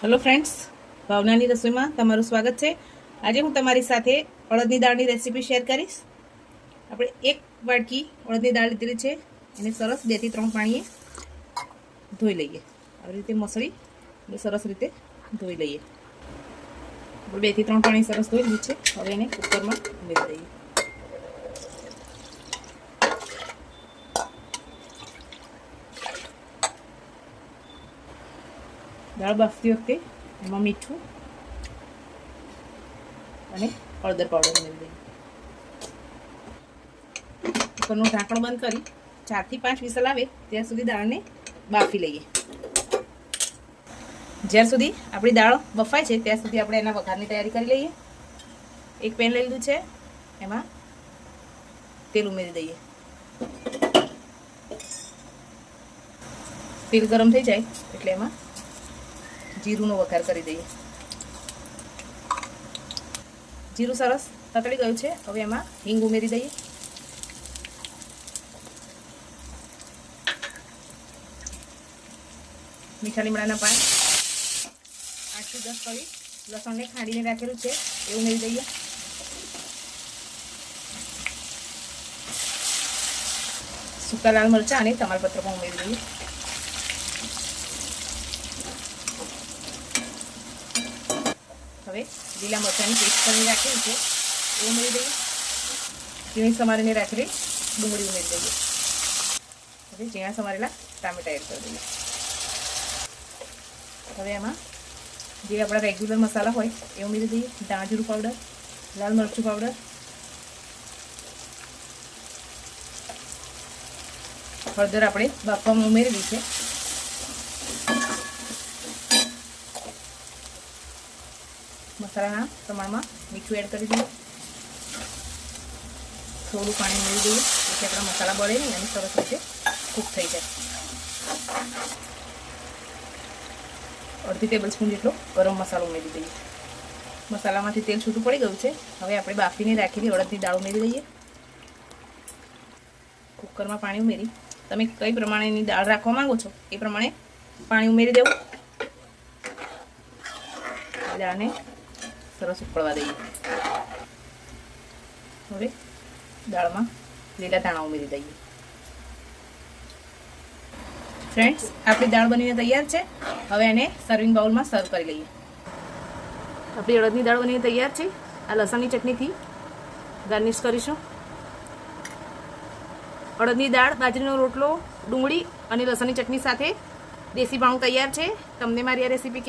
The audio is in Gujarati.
હેલો ફ્રેન્ડ્સ ભાવનાની રસોઈમાં તમારું સ્વાગત છે. આજે હું તમારી સાથે અડદની દાળની રેસીપી શેર કરીશ. આપણે એક વાટકી અડદની દાળ લીધેલી છે. એને સરસ બેથી ત્રણ પાણીએ ધોઈ લઈએ. આવી રીતે મસળી સરસ રીતે ધોઈ લઈએ. આપણે બેથી ત્રણ પાણી સરસ ધોઈ લીધું છે. હવે એને કુકરમાં ઉમેરી દઈએ. દાળ બાફતી વખતે એમાં મીઠું અને હળદર પાવડર ઉમેરી દઈએ કુકરનું ઢાંકણ બંધ કરી ચારથી પાંચ વિસલ આવે ત્યાં સુધી દાળને બાફી લઈએ. જ્યાં સુધી આપણી દાળ બફાય છે ત્યાં સુધી આપણે એના વઘારની તૈયારી કરી લઈએ. એક પેન લઈ લીધું છે, એમાં તેલ ઉમેરી દઈએ. તેલ ગરમ થઈ જાય એટલે એમાં જીરુંનો વઘાર કરી દઈએ. જીરું સરસ તતળી ગયું છે. હવે એમાં હિંગ ઉમેરી દઈએ. મીઠા લીમડાના પાન. આઠથી દસ કળી લસણને ખાંડીને રાખેલું છે. એ ઉમેરી દઈએ. સૂકા લાલ મરચાં અને તમાલપત્ર પણ ઉમેરી દઈએ. હવે લીલા મરચાંની પેસ્ટ કરીને રાખેલી છે. એ ઉમેરી દઈએ. ઝીણી સમારીને રાખેલી ડુંગળી ઉમેરી દઈએ. હવે ઝીણા સમારેલા ટામેટા એડ કરી દઈએ. હવે એમાં જે આપણા રેગ્યુલર મસાલા હોય, એ ઉમેરી દઈએ. ધાણાજીરું પાવડર લાલ મરચું પાવડર હળદર આપણે બાફવામાં ઉમેરેલી છે. મસાલાના પ્રમાણમાં મીઠું એડ કરી દઈએ થોડું પાણી મેળવી દઈએ જેથી આપણા મસાલા બળે નહીં, અને સરસ રીતે કૂક થઈ જાય. અડધી ટેબલ સ્પૂન જેટલો ગરમ મસાલો ઉમેરી દઈએ. મસાલામાંથી તેલ છૂટું પડી ગયું છે. હવે આપણે બાફીને રાખીને અડદની દાળ ઉમેરી દઈએ. કુકરમાં પાણી ઉમેરી. તમે કઈ પ્રમાણેની દાળ રાખવા માંગો છો, એ પ્રમાણે પાણી ઉમેરી દેવું. દાળને સરસ ઉકળવા દઈએ. હવે દાળમાં લીલા ધાણા ઉમેરી દઈએ. ફ્રેન્ડ્સ આપણી દાળ બનીને તૈયાર છે. હવે એને સર્વિંગ બાઉલમાં સર્વ કરી લઈએ. આપણી અડદની દાળ બનીને તૈયાર છે. આ લસણની ચટણીથી ગાર્નિશ કરીશું. અડદની દાળ, બાજરીનો રોટલો, ડુંગળી અને લસણની ચટણી સાથે દેશી ભાણું તૈયાર છે. તમને મારી આ રેસીપી